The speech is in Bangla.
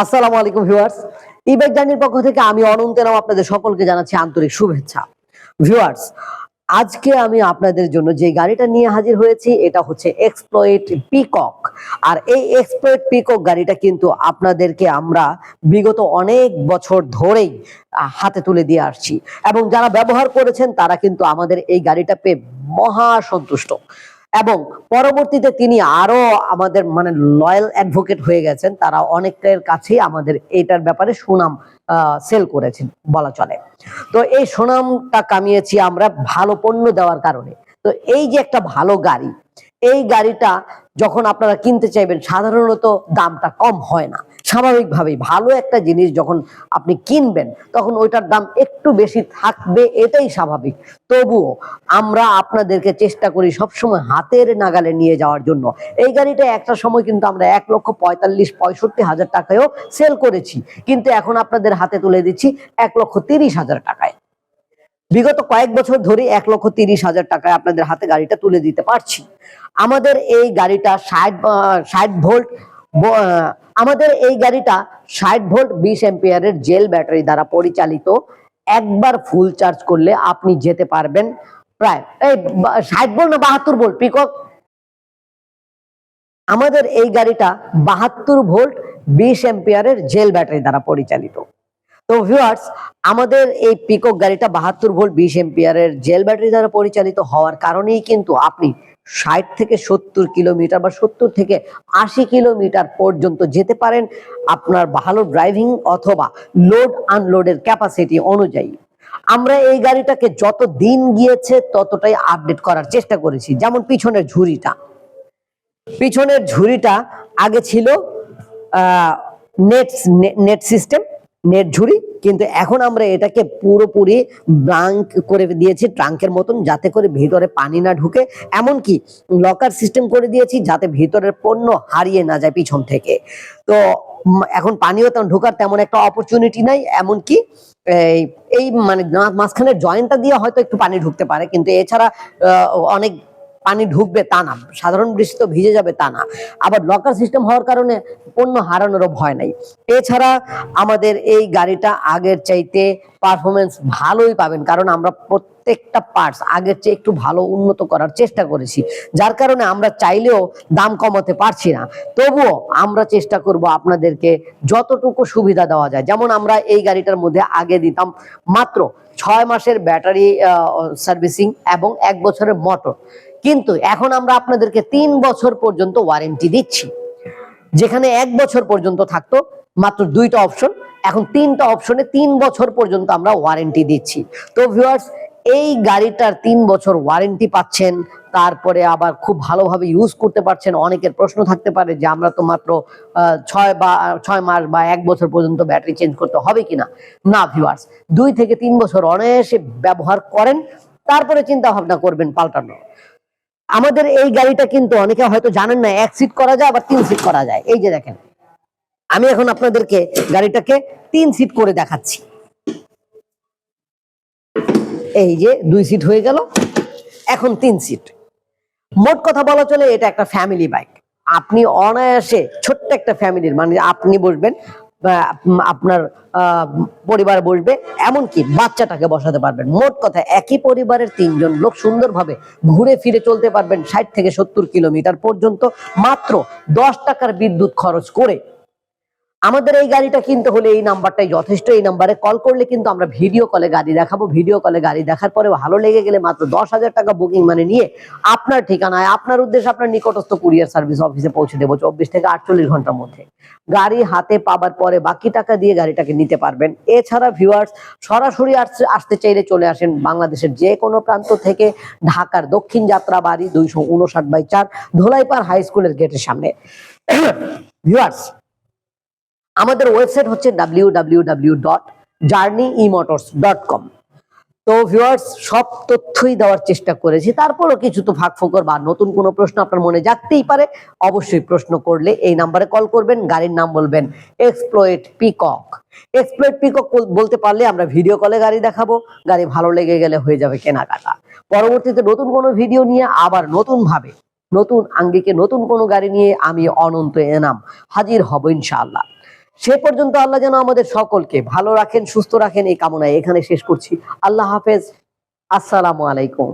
আসসালামু আলাইকুম ভিউয়ার্স। ইবেক জার্নির পক্ষ থেকে আমি অনন্ত নাম আপনাদের সকলকে জানাচ্ছি আন্তরিক শুভেচ্ছা। ভিউয়ার্স, আজকে আমি আপনাদের জন্য যে গাড়িটা নিয়ে হাজির হয়েছি, এটা হচ্ছে এক্সপ্লয়েট পিকক আর এই এক্সপ্লয়েট পিকক গাড়িটা কিন্তু আপনাদেরকে আমরা বিগত অনেক বছর ধরেই হাতে তুলে দিয়ে আসছি। এবং যারা ব্যবহার করেছেন, তারা কিন্তু আমাদের এই গাড়িটা পেয়ে মহা সন্তুষ্ট। এবং পরবর্তীতে তিনি আরও আমাদের মানে লয়াল অ্যাডভোকেট হয়ে গেছেন। তারা অনেকের কাছেই আমাদের এটার ব্যাপারে সুনাম সেল করেছেন বলা চলে। তো এই সুনামটা কামিয়েছি আমরা ভালো পণ্য দেওয়ার কারণে। তো এই যে একটা ভালো গাড়ি, এই গাড়িটা যখন আপনারা কিনতে চাইবেন, সাধারণত দামটা কম হয় না। স্বাভাবিকভাবেই ভালো একটা জিনিস যখন আপনি কিনবেন, তখন ওইটার দাম একটু বেশি থাকবে, এটাই স্বাভাবিক। তবুও আমরা আপনাদেরকে চেষ্টা করি সবসময় হাতের নাগালে নিয়ে যাওয়ার জন্য। এই গাড়িটা একটা সময় কিন্তু আমরা এক লক্ষ পঁয়তাল্লিশ, পঁয়ষট্টি হাজার টাকায়ও সেল করেছি। কিন্তু এখন আপনাদের হাতে তুলে দিচ্ছি এক লক্ষ তিরিশ হাজার টাকায়। বিগত কয়েক বছর ধরে এক লক্ষ তিরিশ হাজার টাকায় আপনাদের হাতে গাড়িটা তুলে দিতে পারছি। আমাদের এই গাড়িটা ষাট ষাট ভোল্ট আমাদের এই গাড়িটা ষাট ভোল্ট বিশ এম্পিয়ারের জেল ব্যাটারি দ্বারা পরিচালিত। একবার ফুল চার্জ করলে আপনি যেতে পারবেন প্রায়, এই ষাট ভোল্ট না বাহাত্তর ভোল্ট, পিকক? আমাদের এই গাড়িটা বাহাত্তর ভোল্ট বিশ এম্পিয়ারের জেল ব্যাটারি দ্বারা পরিচালিত। তো ভিউয়ার্স আমাদের এই পিকক গাড়িটা বাহাত্তর ভোল্ট বিশ এম্পিয়ারের জেল ব্যাটারি দ্বারা পরিচালিত হওয়ার কারণেই কিন্তু আপনি ষাট থেকে সত্তর কিলোমিটার বা সত্তর থেকে আশি কিলোমিটার পর্যন্ত যেতে পারেন আপনার ভালো ড্রাইভিং অথবা লোড আনলোডের ক্যাপাসিটি অনুযায়ী। আমরা এই গাড়িটাকে যত দিন গিয়েছে ততটাই আপডেট করার চেষ্টা করেছি, যেমন পিছনের ঝুড়িটা। পিছনের ঝুড়িটা আগে ছিল নেট নেট সিস্টেম নেট ঝুড়ি, কিন্তু এখন আমরা এটাকে পুরোপুরি ব্লাঙ্ক করে দিয়েছি ট্রাঙ্কের মতন, যাতে করে ভিতরে পানি না ঢুকে। এমনকি লকার সিস্টেম করে দিয়েছি, যাতে ভিতরের পণ্য হারিয়ে না যায় পিছন থেকে। তো এখন পানিও তেমন ঢোকার তেমন একটা অপরচুনিটি নাই, এমনকি এই মানে না- মাঝখানের জয়েন্টটা দিয়ে হয়তো একটু পানি ঢুকতে পারে, কিন্তু এছাড়া অনেক পানি ঢুকবে তা না, সাধারণ বৃষ্টি তো ভিজে যাবে তা না। আবার লকার সিস্টেম হওয়ার কারণে পণ্য হারানোরও ভয় নাই। এছাড়া আমাদের এই গাড়িটা আগের চাইতে পারফরমেন্স ভালোই পাবেন, কারণ আমরা প্রত্যেকটা পার্টস আগের চেয়ে একটু ভালো উন্নত করার চেষ্টা করেছি। যার কারণে আমরা চাইলেও দাম কমাতে পারছি না। তবুও আমরা চেষ্টা করব আপনাদেরকে যতটুকু সুবিধা দেওয়া যায়। যেমন আমরা এই গাড়িটার মধ্যে আগে দিতাম মাত্র ছয় মাসের ব্যাটারি সার্ভিসিং এবং এক বছরের মোটর কিন্তু এখন আমরা আপনাদেরকে তিন বছর পর্যন্ত ওয়ারেন্টি দিচ্ছি। যেখানে এক বছর পর্যন্ত থাকতো, মাত্র দুইটা অপশন এখন তিনটা অপশনে তিন বছর পর্যন্ত আমরা ওয়ারেন্টি দিচ্ছি। তো ভিউয়ার্স এই গাড়িটার তিন বছর ওয়ারেন্টি পাচ্ছেন, তারপরে আবার খুব ভালোভাবে ইউজ করতে পারছেন। অনেকের প্রশ্ন থাকতে পারে যে আমরা তো মাত্র ছয় বা, ছয় মাস বা এক বছর পর্যন্ত ব্যাটারি চেঞ্জ করতে হবে কিনা? না ভিউয়ার্স দুই থেকে তিন বছর অনায়াসে ব্যবহার করেন, তারপরে চিন্তা ভাবনা করবেন পাল্টানো আমাদের এই গাড়িটা কিন্তু অনেকে হয়তো জানেন না, এক সিট করা যায়, আবার তিন সিট করা যায়। এই যে দেখেন, আমি এখন আপনাদেরকে গাড়িটাকে তিন সিট করে দেখাচ্ছি। এই যে দুই সিট হয়ে গেল, এখন তিন সিট মোট কথা বলা চলে, এটা একটা ফ্যামিলি বাইক আপনি অনায়াসে ছোট্ট একটা ফ্যামিলির মানে আপনি বসবেন আপনার পরিবার বসবে, এমনকি বাচ্চাটাকে বসাতে পারবেন। মোট কথা, একই পরিবারের তিনজন লোক সুন্দরভাবে ঘুরে ফিরে চলতে পারবেন ষাট থেকে সত্তর কিলোমিটার পর্যন্ত। মাত্র দশ টাকার বিদ্যুৎ খরচ করে আমাদের এই গাড়িটা কিনতে হলে এই নাম্বারটাই যথেষ্ট। এই নাম্বারে কল করলে কিন্তু আমরা ভিডিও কলে গাড়ি দেখাবো। ভিডিও কলে গাড়ি দেখার পরে ভালো লেগে গেলে মাত্র দশ হাজার টাকা বুকিং মানে নিয়ে আপনার ঠিকানায়, আপনার উদ্দেশ্যে আপনার নিকটস্থ কুরিয়ার সার্ভিস অফিসে পৌঁছে দেবো চব্বিশ থেকে আটচল্লিশ ঘণ্টার মধ্যে। গাড়ি হাতে পাবার পরে বাকি টাকা দিয়ে গাড়িটাকে নিতে পারবেন। এছাড়া ভিউয়ার্স সরাসরি আসতে চাইলে চলে আসেন বাংলাদেশের যে কোনো প্রান্ত থেকে ঢাকার দক্ষিণ যাত্রা বাড়ি দুইশো উনষাট বাই চার ধোলাইপাড় হাই স্কুলের গেটের সামনে। ভিউয়ার্স আমাদের ওয়েবসাইট হচ্ছে W W W dot journey emotors dot com তো ভিউয়ার্স সব তথ্যই দেওয়ার চেষ্টা করেছি। তারপরও কিছু তো ফাঁক ফোকর বা নতুন কোনো প্রশ্ন আপনার মনে জাগতেই পারে, অবশ্যই প্রশ্ন করলে এই নাম্বারে কল করবেন, গাড়ির নাম বলবেন এক্সপ্লয়েট পিকক এক্সপ্লয়েট পিকক বলতে পারলে আমরা ভিডিও কলে গাড়ি দেখাবো, গাড়ি ভালো লেগে গেলে হয়ে যাবে কেনাকাটা। পরবর্তীতে নতুন কোনো ভিডিও নিয়ে আবার নতুন ভাবে নতুন আঙ্গিকে নতুন কোনো গাড়ি নিয়ে আমি অনন্ত এনাম, হাজির হব ইনশাআল্লাহ। সে পর্যন্ত আল্লাহ যেন আমাদের সকলকে ভালো রাখেন, সুস্থ রাখেন, এই কামনায় এখানে শেষ করছি। আল্লাহ হাফেজ। আসসালামু আলাইকুম।